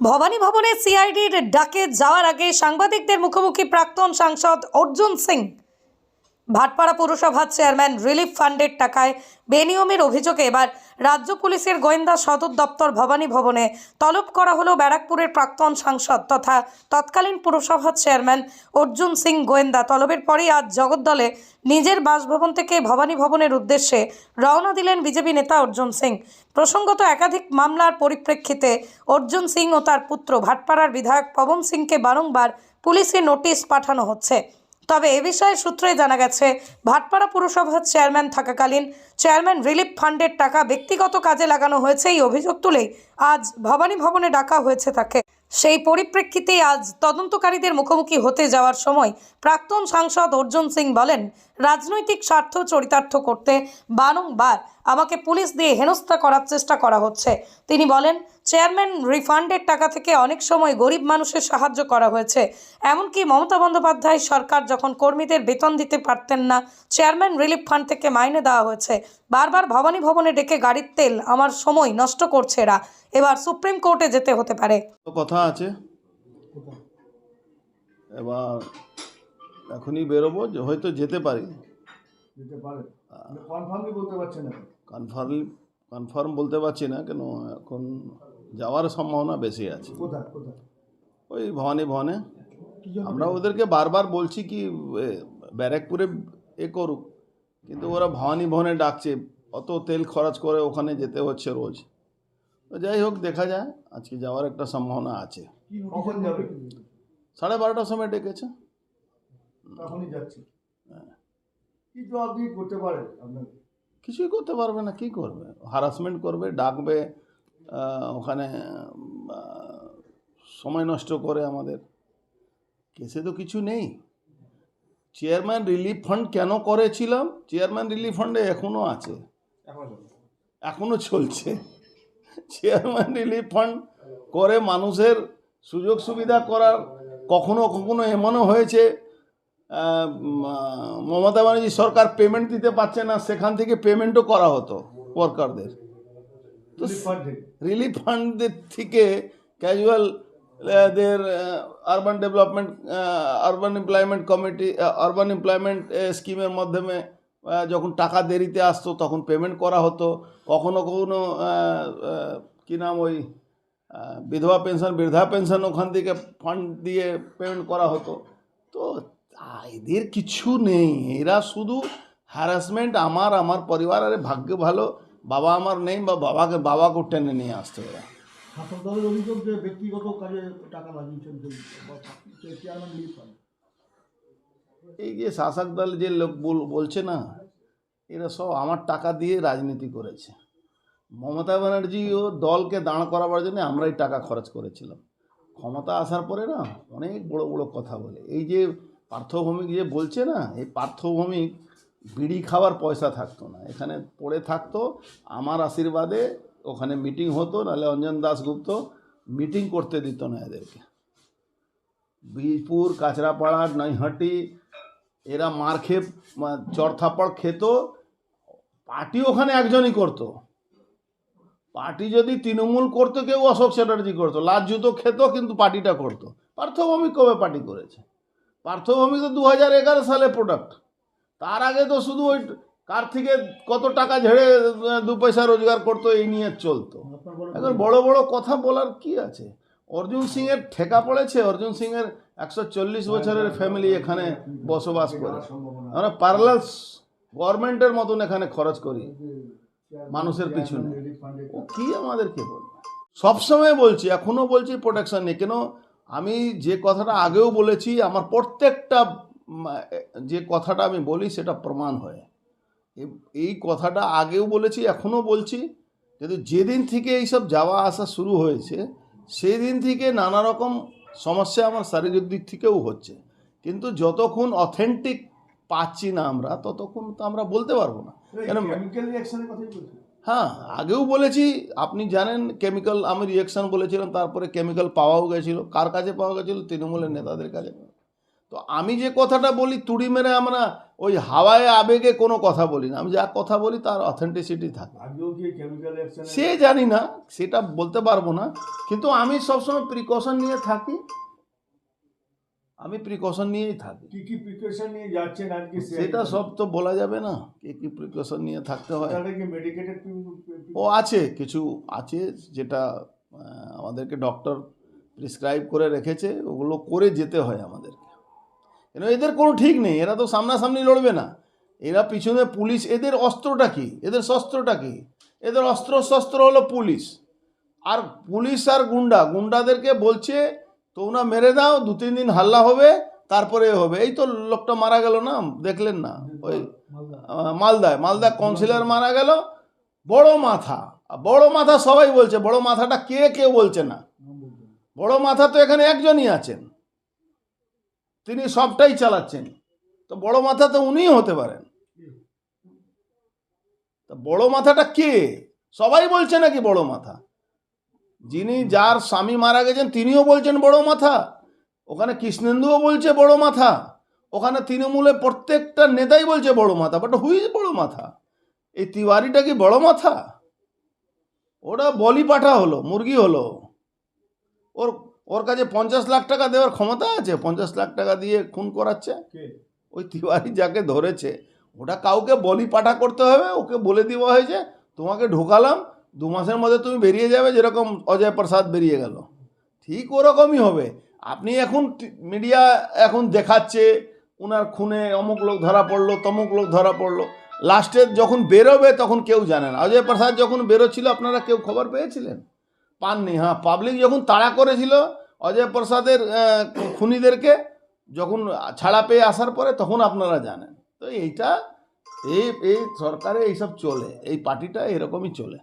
ভবানী ভবনে সিআইডির ডাকে যাওয়ার আগে সাংবাদিকদের মুখোমুখি প্রাক্তন সাংসদ অর্জুন সিং। ভাটপাড়া পুরসভার চেয়ারম্যান রিলিফ ফান্ডের টাকায় বেনিয়মের অভিযোগে এবার রাজ্য পুলিশের গোয়েন্দা সদর দপ্তর ভবানী ভবনে তলব করা হলো ব্যারাকপুরের প্রাক্তন সাংসদ তথা তৎকালীন পুরসভার চেয়ারম্যান অর্জুন সিং গোয়েন্দা। তলবের পরেই আজ জগদ্দলে নিজের বাসভবন থেকে ভবানী ভবনের উদ্দেশ্যে রওনা দিলেন বিজেপি নেতা অর্জুন সিং। প্রসঙ্গত একাধিক মামলার পরিপ্রেক্ষিতে অর্জুন সিং ও তার পুত্র ভাটপাড়ার বিধায়ক পবন সিংকে বারংবার পুলিশে নোটিশ পাঠানো হচ্ছে। তবে এ বিষয়ে সূত্রে জানা গেছে, ভাটপাড়া পুরসভার চেয়ারম্যান থাকাকালীন চেয়ারম্যান রিলিফ ফান্ডের টাকা ব্যক্তিগত কাজে লাগানো হয়েছে এই অভিযোগ তুলেই আজ ভবানী ভবনে ডাকা হয়েছে তাকে। সেই পরিপ্রেক্ষিতে আজ তদন্তকারীদের মুখোমুখি হতে যাওয়ার সময় প্রাক্তন সাংসদ অর্জুন সিং বলেন, রাজনৈতিক স্বার্থ চরিতার্থ করতে বারংবার আমাকে পুলিশ দিয়ে হেনস্থা করার চেষ্টা করা হচ্ছে। তিনি বলেন, চেয়ারম্যান রিফান্ডের টাকা থেকে অনেক সময় গরিব মানুষের সাহায্য করা হয়েছে। এমনকি মমতা বন্দ্যোপাধ্যায় সরকার যখন কর্মীদের বেতন দিতে পারতেন না, চেয়ারম্যান রিলিফ ফান্ড থেকে মাইনে দেওয়া হয়েছে। বারবার ভবানী ভবনে ডেকে গাড়ির তেল আমার সময় নষ্ট করছে এরা। এবার সুপ্রিম কোর্টে যেতে হতে পারে। তো কথা আছে? এবার এখনই বেরোবো যে হয়তো যেতে পারি। দিতে পারে। কনফার্মলি বলতে পারছেন না। কনফার্ম কনফার্ম বলতে পারছি না কেন এখন যাওয়ার সম্ভাবনা বেশি আছে। ওই ভবানী ভবনে। আমরা ওদেরকে বারবার বলছি কি ব্যারাকপুরে এ করুক। কিন্তু ওরা ভবানী ভবনে ডাকছে অত তেল খরচ করে ওখানে যেতে হচ্ছে রোজ। যাই হোক দেখা যায়। আজকে যাওয়ার একটা সম্ভাবনা আছে। কখন যাবে? সাড়ে বারোটার সময় ডেকেছে। তখনই যাচ্ছে। কি জবাব দিয়ে করতে পারে আপনাকে? কিছুই করতে পারবে না কি করবে? হারাসমেন্ট করবে ডাকবে ওখানে সময় নষ্ট করে আমাদের। কেসে তো কিছু নেই। চেয়ারম্যান রিলিফ ফান্ড কেন করেছিলাম? চেয়ারম্যান রিলিফ ফান্ডে এখনও আছে। এখনও চলছে। চেয়ারম্যান রিলিফ ফান্ড করে মানুষের সুযোগ সুবিধা করার কখনো কখনো এমনও হয়েছে মমতা ব্যানার্জি সরকার পেমেন্ট দিতে পারছে না সেখান থেকে পেমেন্টও করা হতো ওয়ার্কারদের তো। রিলিফ ফান্ডদের থেকে ক্যাজুয়াল দের urban development urban employment committee urban employment স্কিমের মাধ্যমে যখন টাকা দেরিতে আসতো, তখন পেমেন্ট করা হতো। কখনো কখনো কি নাম ওই বিধবা পেনশন বৃদ্ধা পেনশন ওখান থেকে ফান্ড দিয়ে পেমেন্ট করা হতো। তো এদের কিছু নেই। এরা শুধু হ্যারাসমেন্ট আমার আমার পরিবার, আরে ভাগ্য ভালো, বাবা আমার নেই বা বাবাকে বাবাকে টেনে নিয়ে আসতে এরা। ব্যক্তিগত কাজে টাকা লাগিয়েছেন এই যে শাসক দল যে লোক বল- বলছে না, এরা সব আমার টাকা দিয়ে রাজনীতি করেছে। মমতা ব্যানার্জি ও দলকে দাঁড় করাবার জন্য আমরাই টাকা খরচ করেছিলাম। ক্ষমতা আসার পরে না অনেক বড় বড় কথা বলে। এই যে পার্থভৌমিক যে বলছে না, এই পার্থভৌমিক বিড়ি খাওয়ার পয়সা থাকতো না। এখানে পড়ে থাকতো, আমার আশীর্বাদে ওখানে মিটিং হতো, নাহলে অঞ্জন দাসগুপ্ত মিটিং করতে দিত না এদেরকে। বীজপুর কাঁচরাপাড়া নৈহাটি এরা মার খেয়ে চড়থাপড় খেত। পার্টি ওখানে একজনই করতো। পার্টি যদি তৃণমূল করতো কেউ অশোক চ্যাটার্জি করতো। লাল জুতো খেত কিন্তু পার্টিটা করতো। পার্থভৌমিক কবে পার্টি করেছে? পার্থভৌমিক তো দু হাজার এগারো সালে প্রোডাক্ট তার আগে তো শুধু ওই কার থেকে কত টাকা ঝেড়ে দু পয়সা রোজগার করতো এই নিয়ে চলতো। এখন বড় বড় কথা বলার কি আছে? অর্জুন সিং এর ঠেকা পড়েছে। অর্জুন সিং এর একশো চল্লিশ বছরের ফ্যামিলি এখানে বসবাস করে। আমরা প্যারালাল গভর্নমেন্টের মতন এখানে খরচ করি, মানুষের পিছনে। ও কি আমাদেরকে বলবে? সবসময় বলছি এখনও বলছি প্রোটেকশন নেই কেন? আমি যে কথাটা আগেও বলেছি, আমার প্রত্যেকটা যে কথাটা আমি বলি সেটা প্রমাণ হয়। এই কথাটা আগেও বলেছি এখনও বলছি। কিন্তু যেদিন থেকে এইসব যাওয়া আসা শুরু হয়েছে সেই দিন থেকে নানা রকম সমস্যা আমার শারীরিক দিক থেকেও হচ্ছে। কিন্তু যতক্ষণ অথেন্টিক পাচ্ছি না আমরা ততক্ষণ তো আমরা বলতে পারব না। কেন হ্যাঁ আগেও বলেছি আপনি জানেন কেমিক্যাল আমি রিয়েকশন বলেছিলাম তারপরে কেমিক্যাল পাওয়াও গেছিল। কার কাছে পাওয়া গেছিল? তৃণমূলের নেতাদের কাছে। তো আমি যে কথাটা বলি তুড়ি মেরে আমরা ওই হাওয়ায় আবেগে কোনো কথা বলি না। আমি যা কথা বলি তার অথেন্টিসিটি থাকে। সে জানি না সেটা বলতে পারব না। কিন্তু আমি সবসময় প্রিকশন নিয়ে থাকি। আমি প্রিকশন নিয়েই থাকি। কি কি প্রিকশন নিয়ে যাচ্ছেন আজকে সেটা সব তো বলা যাবে না। কি কি প্রিকশন নিয়ে থাকতে হয়? ও আছে কিছু আছে যেটা আমাদেরকে ডক্টর প্রেসক্রাইব করে রেখেছে। ওগুলো করে যেতে হয় আমাদেরকে। কেন এদের কোনো ঠিক নেই, এরা তো সামনাসামনি লড়বে না। এরা পিছনে পুলিশ, এদের অস্ত্রটা কি? এদের শস্ত্রটা কি? এদের অস্ত্র শস্ত্র হলো পুলিশ। আর পুলিশ আর গুন্ডা, গুন্ডাদেরকে বলছে, তোমরা মেরে দাও, দু, তিন দিন হাল্লা হবে, তারপরে হবে। এই তো লোকটা মারা গেল না? দেখলেন না? ওই মালদায়। মালদা কাউন্সিলর মারা গেল। বড় মাথা। বড় মাথা সবাই বলছে, বড় মাথাটা কে কেউ বলছে না? বড় মাথা তো এখানে একজনই আছেন। তিনি সবটাই চালাচ্ছেন। তো বড় মাথা তো উনিই হতে পারেন। তা বড় মাথাটা কে? সবাই বলছে নাকি বড় মাথা? যিনি যার স্বামী মারা গেছেন, তিনিও বলছেন বড় মাথা। ওখানে কৃষ্ণেন্দুও বলছে বড় মাথা। ওখানে তৃণমূলে প্রত্যেকটা নেতাই বলছে বড় মাথা। বাট হুইজ বড় মাথা? এই তিওয়ারিটা কি বড় মাথা? ওটা বলি পাঠা হলো, মুরগি হলো। ওর ওর কাছে পঞ্চাশ লাখ টাকা দেওয়ার ক্ষমতা আছে পঞ্চাশ লাখ টাকা দিয়ে খুন করাচ্ছে। কে? ওই তিওয়ারি যাকে ধরেছে ওটা কাউকে বলি পাঠা করতে হবে ওকে বলে দেওয়া হয়েছে তোমাকে ঢোকালাম দু মাসের মধ্যে তুমি বেরিয়ে যাবে যেরকম অজয় প্রসাদ বেরিয়ে গেল। ঠিক ওরকমই হবে। আপনি এখন মিডিয়া এখন দেখাচ্ছে ওনার খুনে অমুক লোক ধরা পড়ল তমুক লোক ধরা পড়ল। লাস্টে যখন বেরোবে তখন কেউ জানে না। অজয় প্রসাদ যখন বেরোচ্ছিল আপনারা কেউ খবর পেয়েছিলেন? পাননি হ্যাঁ পাবলিক যখন তাড়া করেছিল অজয় প্রসাদের খুনিদেরকে যখন ছাড়া পেয়ে আসার পরে তখন আপনারা জানেন। তো এইটা, এই এই সরকারে এইসব চলে, এই পার্টিটা এরকমই চলে।